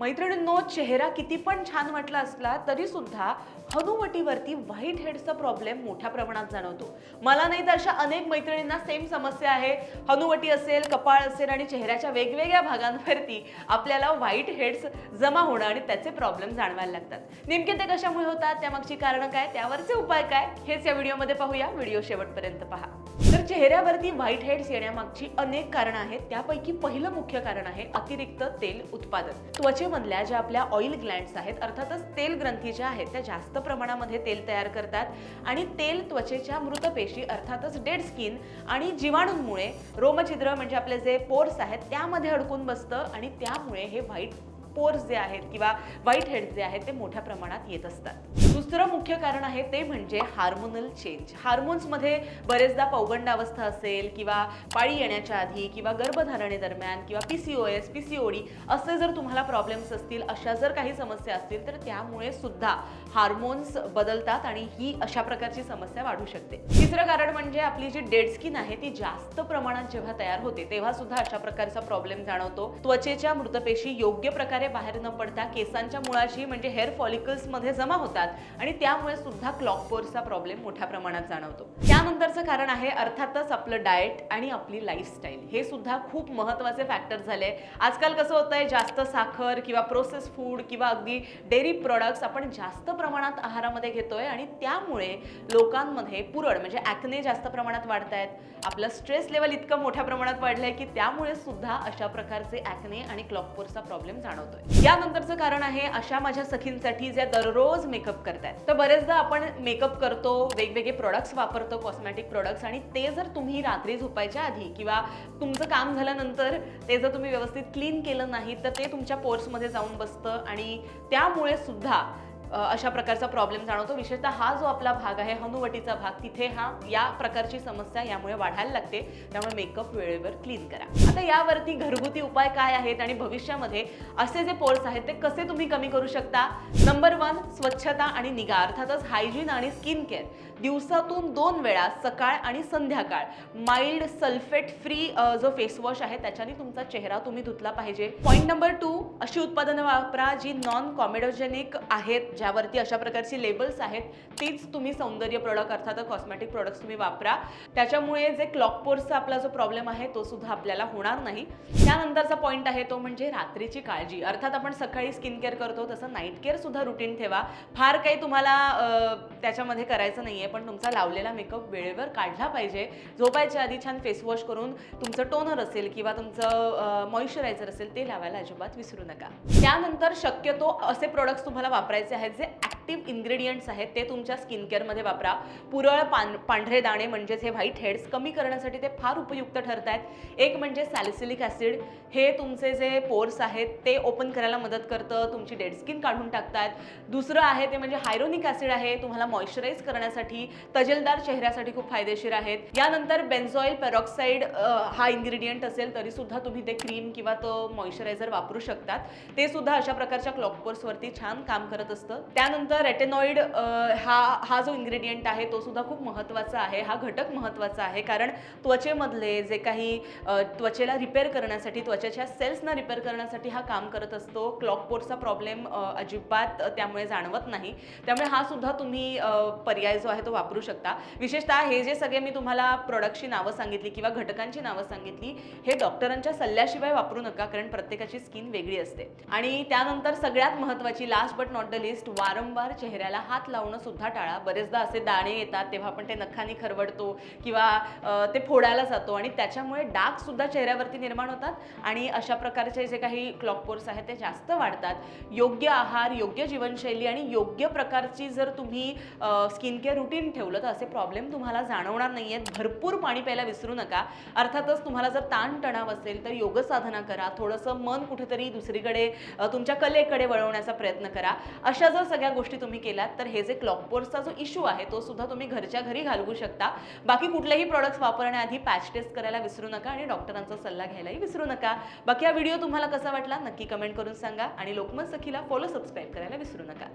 मैत्रिणींनो चेहरा किती पण छान वाटला असला तरी सुद्धा हनुवटीवरती व्हाईट हेडचा प्रॉब्लेम मोठ्या प्रमाणात जाणवतो. मला नाही तर अशा अनेक मैत्रिणींना सेम समस्या आहे. हनुवटी असेल कपाळ असेल आणि चेहऱ्याच्या वेगवेगळ्या भागांवरती आपल्याला व्हाईट हेड्स जमा होणं आणि त्याचे प्रॉब्लेम जाणवायला लागतात. नेमके ते कशामुळे होतात त्यामागची कारणं काय त्यावरचे उपाय काय हेच या व्हिडिओमध्ये पाहूया. व्हिडिओ शेवटपर्यंत पहा. चेहऱ्यावरती व्हाईट हेड्स येण्यामागची अनेक कारणं आहेत. त्यापैकी पहिलं मुख्य कारण आहे अतिरिक्त तेल उत्पादन. त्वचेमधल्या ज्या आपल्या ऑइल ग्लँड्स आहेत अर्थातच तेल ग्रंथी ज्या आहेत त्या जास्त प्रमाणामध्ये तेल तयार करतात. आणि तेल त्वचेच्या मृत पेशी अर्थातच डेड स्किन आणि जीवाणूंमुळे रोमछिद्र म्हणजे आपले जे पोर्स आहेत त्यामध्ये अडकून बसतं आणि त्यामुळे हे व्हाईट पोर्स जे आहेत किंवा व्हाईट हेड्स जे आहेत ते मोठ्या प्रमाणात येत असतात. दुसरं मुख्य कारण आहे ते म्हणजे हार्मोनल चेंज. हार्मोन्समध्ये बरेचदा पौगंडावस्था असेल किंवा पाळी येण्याच्या आधी किंवा गर्भधारणेदरम्यान किंवा P C O S P C O D असे जर तुम्हाला प्रॉब्लेम्स असतील अशा जर काही समस्या असतील तर त्यामुळे सुद्धा हार्मोन्स बदलतात आणि ही अशा प्रकारची समस्या वाढू शकते. तिसरं कारण म्हणजे आपली जी डेड स्किन आहे ती जास्त प्रमाणात जेव्हा तयार होते तेव्हा सुद्धा अशा प्रकारचा प्रॉब्लेम जाणवतो. त्वचेच्या मृतपेशी योग्य प्रकारे बाहेर न पडता केसांच्या मुळाशी म्हणजे हेअर फॉलिकल्समध्ये जमा होतात आणि त्यामुळे सुद्धा क्लॉक पोर्सचा प्रॉब्लेम मोठ्या प्रमाणात जाणवतो. त्यानंतरचं कारण आहे अर्थातच आपलं डाएट आणि आपली लाईफस्टाईल हे सुद्धा खूप महत्त्वाचे फॅक्टर झाले. आजकाल कसं होतंय जास्त साखर किंवा प्रोसेस फूड किंवा अगदी डेअरी प्रोडक्ट्स आपण जास्त प्रमाणात आहारामध्ये घेतोय आणि त्यामुळे लोकांमध्ये पुरळ म्हणजे ॲक्ने जास्त प्रमाणात वाढत आहेत आपलं स्ट्रेस लेवल इतकं मोठ्या प्रमाणात वाढलंय की त्यामुळे सुद्धा अशा प्रकारचे ॲक्ने आणि क्लॉकपोर्सचा प्रॉब्लेम जाणवतो. जाणवतोय यानंतरचं कारण आहे अशा माझ्या सखींसाठी ज्या दररोज मेकअप करतायत. तर बरेचदा आपण मेकअप करतो वेगवेगळे प्रोडक्ट्स वापरतो कॉस्मॅटिक प्रोडक्ट्स आणि ते जर तुम्ही रात्री झोपायच्या आधी किंवा तुमचं काम झाल्यानंतर ते जर तुम्ही व्यवस्थित क्लीन केलं नाही तर ते तुमच्या पोर्समध्ये जाऊन बसतं आणि त्यामुळे सुद्धा अशा प्रकारचा प्रॉब्लेम जाणवतो. विशेषतः हा जो आपला भाग आहे हनुवटीचा भाग तिथे हा या प्रकारची समस्या यामुळे वाढायला लागते. त्यामुळे मेकअप वेळेवर क्लीन करा. आता यावरती घरगुती उपाय काय आहेत आणि भविष्यामध्ये असे जे पोर्स आहेत ते कसे तुम्ही कमी करू शकता? नंबर वन स्वच्छता आणि निगा अर्थातच हायजीन आणि स्किन केअर दिवसातून दोन वेळा सकाळ आणि संध्याकाळ. माइल्ड सल्फेट फ्री जो फेसवॉश आहे त्याच्याने तुमचा चेहरा तुम्ही धुतला पाहिजे. पॉईंट नंबर टू अशी उत्पादनं वापरा जी नॉन कॉमेडोजेनिक आहेत ज्यावरती अशा प्रकारची लेबल्स आहेत तीच तुम्ही सौंदर्य प्रोडक्ट अर्थात कॉस्मेटिक प्रोडक्ट्स तुम्ही वापरा. त्याच्यामुळे जे क्लॉक पोर्सचा आपला जो प्रॉब्लेम आहे तो सुद्धा आपल्याला होणार नाही. त्यानंतरचा पॉईंट आहे तो म्हणजे रात्रीची काळजी. अर्थात आपण सकाळी स्किन केअर करतो तसं नाईट केअर सुद्धा रुटीन ठेवा. फार काही तुम्हाला त्याच्यामध्ये करायचं नाही आहे पण तुमचा लावलेला मेकअप वेळेवर काढला पाहिजे. झोपायच्या आधी छान फेसवॉश करून तुमचं टोनर असेल किंवा तुमचं मॉइश्चरायझर असेल ते लावायला अजिबात विसरू नका. त्यानंतर शक्यतो असे प्रोडक्ट्स तुम्हाला वापरायचे आहेत जे ॲक्टिव्ह इन्ग्रेडियंट्स आहेत ते तुमच्या स्किन केअरमध्ये वापरा. पुरळ पां पांढरे दाणे म्हणजेच हे व्हाईट हेड्स कमी करण्यासाठी ते फार उपयुक्त ठरत आहेत एक म्हणजे सॅलिसिलिक ॲसिड हे तुमचे जे पोर्स आहेत ते ओपन करायला मदत करतं. तुमची डेड स्किन काढून टाकतात दुसरं आहे ते म्हणजे हायरोनिक ॲसिड आहे. तुम्हाला मॉइश्चराईज करण्यासाठी तजेलदार चेहऱ्यासाठी खूप फायदेशीर आहेत. यानंतर बेन्झॉईल पेरॉक्साईड हा इन्ग्रेडियंट असेल तरीसुद्धा तुम्ही ते क्रीम किंवा तो मॉइश्चरायझर वापरू शकतात. ते सुद्धा अशा प्रकारच्या क्लॉकपोर्सवरती छान काम करत असतं. त्यानंतर रेटेनॉइड हा हा जो इन्ग्रेडियंट आहे तो सुद्धा खूप महत्त्वाचा आहे. हा घटक महत्त्वाचा आहे. कारण त्वचेमधले जे काही त्वचेला रिपेअर करण्यासाठी त्वचेच्या सेल्सना रिपेअर करण्यासाठी हा काम करत असतो. क्लॉकपोर्सचा प्रॉब्लेम अजिबात त्यामुळे जाणवत नाही. त्यामुळे हा सुद्धा तुम्ही पर्याय जो आहे तो वापरू शकता. विशेषतः हे जे सगळे मी तुम्हाला प्रोडक्टची नावं सांगितली किंवा घटकांची नावं सांगितली हे डॉक्टरांच्या सल्ल्याशिवाय वापरू नका. कारण प्रत्येकाची स्किन वेगळी असते. आणि त्यानंतर सगळ्यात महत्त्वाची last but not the least वारंवार चेहऱ्याला हात लावणं सुद्धा टाळा. बरेचदा असे दाणे येतात तेव्हा आपण ते नखानी खरवडतो किंवा ते फोडायला जातो आणि त्याच्यामुळे डाग सुद्धा चेहऱ्यावरती निर्माण होतात आणि अशा प्रकारचे जे काही क्लॉकपोर्स आहेत ते जास्त वाढतात. योग्य आहार योग्य जीवनशैली आणि योग्य प्रकारची जर तुम्ही स्किन केअर रुटीन ठेवलं तर असे प्रॉब्लेम तुम्हाला जाणवणार नाही आहेत भरपूर पाणी प्यायला विसरू नका. अर्थातच तुम्हाला जर ताणतणाव असेल तर योग साधना करा. थोडंसं मन कुठेतरी दुसरीकडे तुमच्या कलेकडे वळवण्याचा प्रयत्न करा. अशा जर सगळ्या गोष्टी तुम्ही केल्यात तर हे जे क्लॉकपोर्सचा जो इश्यू आहे तो सुद्धा तुम्ही घरच्या घरी घालवू शकता. बाकी कुठलेही प्रॉडक्ट्स वापरण्याआधी पॅच टेस्ट करायला विसरू नका आणि डॉक्टरांचा सल्ला घ्यायलाही विसरू नका. बाकी हा व्हिडिओ तुम्हाला कसा वाटला नक्की कमेंट करून सांगा आणि लोकमत सखीला फॉलो सबस्क्राईब करायला विसरू नका.